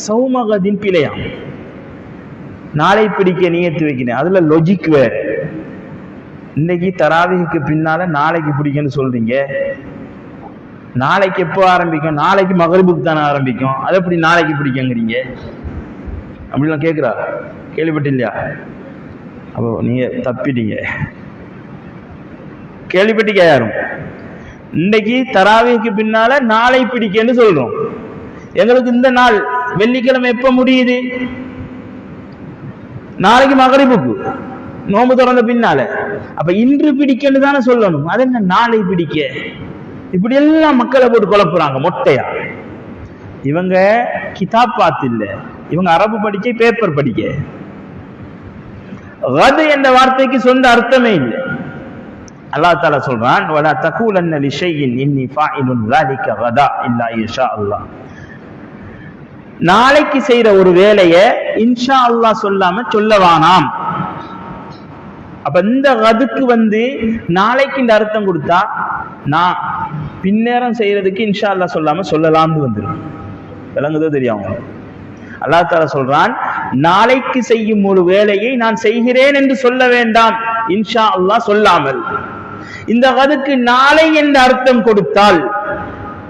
சௌமகதின் பிழையாம் நாளை பிடிக்க நியத்து வைக்கிறேன் அதுல லொஜிக் வேற. இன்னைக்கு தராவிக்கு பின்னால நாளைக்கு பிடிக்கன்னு சொல்றீங்க. நாளைக்கு எப்போ ஆரம்பிக்கும்? நாளைக்கு மகரிபுக்கு தானே ஆரம்பிக்கும். அது எப்படி நாளைக்கு பிடிக்குங்கிறீங்க அப்படிலாம் கேட்குறா கேள்விப்பட்டு இல்லையா அப்போ நீங்க தப்பிட்டீங்க. கேள்விப்பட்டீங்க யாரும்? இன்னைக்கு தராவிக்கு பின்னால நாளை பிடிக்கன்னு சொல்றோம். எங்களுக்கு இந்த நாள் வெள்ளிக்கிழமை எப்ப முடியுது நாளைக்கு மகரிபுக்கு நோம்பு திறந்த பின்னால அப்ப இன்று பிடிக்கன்னு தானே சொல்லணும் அது என்ன நாளை பிடிக்க இப்படி எல்லாம் மக்களை போட்டு குழப்புறாங்க மொட்டையா இவங்க கிதாப் பார்த்து இல்ல இவங்க அரபு படிக்க பேப்பர் படிக்க கது என்ற வார்த்தைக்கு சொந்த அர்த்தமே இல்லை அல்லாஹ் தாலா சொல்றான் வலா தகூலன்ன லிஷையின் இன்னி ஃபாயிலுன் ذلك غدا இல்லா இன்ஷா அல்லாஹ் நாளைக்கு செய்யற ஒரு வேலையை இன்ஷா அல்லாஹ் சொல்லாம சொல்லவானாம். அப்ப இந்த கதுக்கு வந்து நாளைக்கு இந்த அர்த்தம் கொடுத்தா நான் பின்னேரம் செய்யறதுக்கு இன்ஷா அல்லாஹ் சொல்லாம சொல்லலாம்னு வந்துடும் விளங்குதோ தெரியும் அவங்களுக்கு அல்லாஹ் சொல்றான் நாளைக்கு செய்யும் ஒரு வேலையை நான் செய்கிறேன் என்று சொல்ல வேண்டாம். இன்ஷா அல்லாஹ் சொல்லாமல். இந்த கதுக்கு நாளை என்ற அர்த்தம் கொடுத்தால்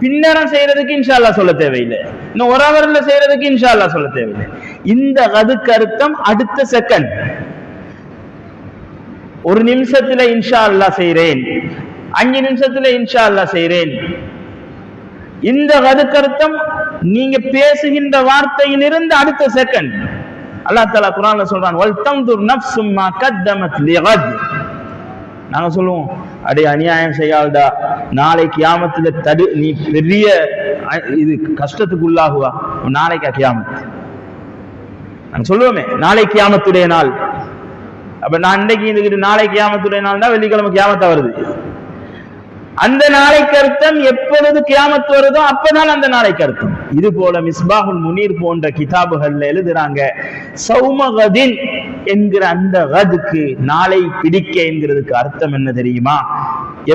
பின்னரம் செய்யறதுக்கு இன்ஷா அல்லாஹ் சொல்ல தேவையில்லை. இன்னும் ஒரு அவர்ல செய்யறதுக்கு இன்ஷா அல்லாஹ் சொல்ல தேவையில்லை. இந்த கதுக்கு அர்த்தம் அடுத்த செகண்ட் ஒரு நிமிஷத்துல இன்ஷா அல்லாஹ் செய்யறேன் அஞ்சு நிமிஷத்துல இன்ஷா அல்லாஹ் செய்யறேன் இந்த கதுக்கர்த்தம் நீங்க பேசுகின்ற வார்த்தையிலிருந்து அடுத்த செகண்ட் அல்லாஹ் தலா குர்ஆன்ல சொல்றான் வல்தம் துர் நப்சும்மா கத்தமத் லிகத். நாங்க சொல்லுவோம் அடே அநியாயம் செய்யாதடா. நாளை கியாமத்துல தடு நீ பெரிய இது கஷ்டத்துக்கு உள்ளாகுவா. நாளைக்கா கியாமத்து நாங்க சொல்லுவோமே நாளை கியாமத்துடைய நாள். அப்ப நான் இன்னைக்கு இதுக்கிட்டு நாளை கியாமத்துடைய நாள் தான் வெள்ளிக்கிழமை கியாமத்தா வருது. அந்த நாளைக்கு அர்த்தம் எப்பொழுது கியாமத்து வருதோ அப்பதான் அந்த நாளைக்கு அர்த்தம். இது போல மிஸ்பாகுல் முனீர் போன்ற கிதாபுகள்ல எழுதுறாங்க சௌமகதின் என்கிற அந்த கதுக்கு நாளை பிடிக்க என்கிறதுக்கு அர்த்தம் என்ன தெரியுமா?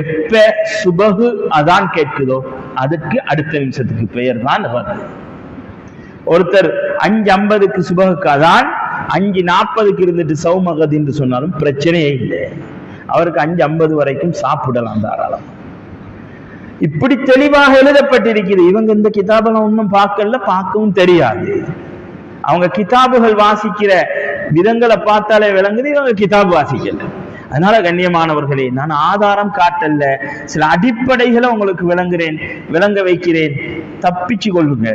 எப்ப சுபகு அதான் கேட்குதோ அதுக்கு அடுத்த நிமிஷத்துக்கு பெயர் தான் ஒருத்தர் அஞ்சு ஐம்பதுக்கு சுபகுக்கு அதான் அஞ்சு நாற்பதுக்கு இருந்துட்டு சௌமகதின்னு சொன்னாலும் பிரச்சனையே இல்லை. அவருக்கு அஞ்சு ஐம்பது வரைக்கும் சாப்பிடலாம் தாராளம். இப்படி தெளிவாக எழுதப்பட்டிருக்குது இவங்க இந்த கிதாபெல்லாம் ஒன்றும் பார்க்கல பார்க்கவும் தெரியாது. அவங்க கிதாபுகள் வாசிக்கிற விதங்களை பார்த்தாலே விளங்குது இவங்க கிதாபு வாசிக்கல. அதனால கண்ணியமானவர்களே நான் ஆதாரம் காட்டல்ல. சில அடிப்படைகளை உங்களுக்கு விளங்குறேன் விளங்க வைக்கிறேன். தப்பிச்சு கொள்ளுங்க.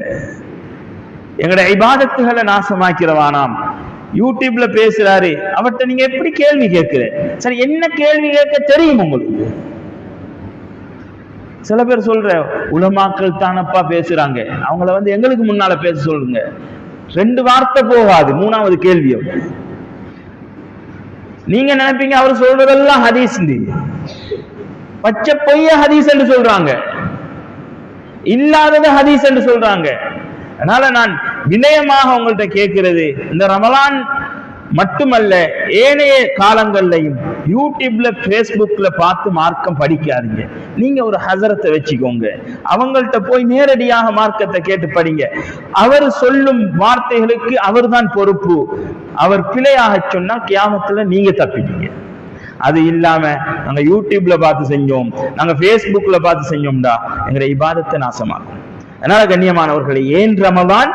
எங்களுடைய ஐபாதத்துகளை நாசமாக்கிறவானாம். யூடியூப்ல பேசுறாரு அவர்கிட்ட நீங்க எப்படி கேள்வி கேட்கிற சரி என்ன கேள்வி கேட்க தெரியும் உங்களுக்கு? சில பேர் சொல்ற உலமாக்கள் தானப்பா பேசுறாங்க. அவங்கள வந்து எங்களுக்கு முன்னால பேச சொல்லுங்க. ரெண்டு வார்த்தை போகாது மூணாவது கேள்வி நீங்க நினைப்பீங்க அவர் சொல்றதெல்லாம் ஹதீஸ் பச்சை பொய்ய ஹதீஸ் என்று சொல்றாங்க. இல்லாதது ஹதீஸ் என்று சொல்றாங்க. அதனால நான் வினயமாக உங்கள்கிட்ட கேட்கிறது இந்த ரமலான் மட்டுமல்ல ஏனைய காலங்கள்லையும் யூடியூப்ல ஃபேஸ்புக்ல பார்த்து மார்க்கம் படிக்காதீங்க. நீங்க ஒரு ஹசரத்தை வச்சுக்கோங்க. அவங்கள்ட்ட போய் நேரடியாக மார்க்கத்தை கேட்டு படிங்க. அவர் சொல்லும் வார்த்தைகளுக்கு அவர்தான் பொறுப்பு. அவர் பிழையாக சொன்னா கியாமத்துல நீங்க தப்பிட்டீங்க அது இல்லாம நாங்க யூடியூப்ல பார்த்து செஞ்சோம். நாங்க ஃபேஸ்புக்ல பார்த்து செஞ்சோம்டா. எங்களை இபாதத்தை நாசமாக்கும். அதனால கண்ணியமானவர்களை ஏன் ரமதான்?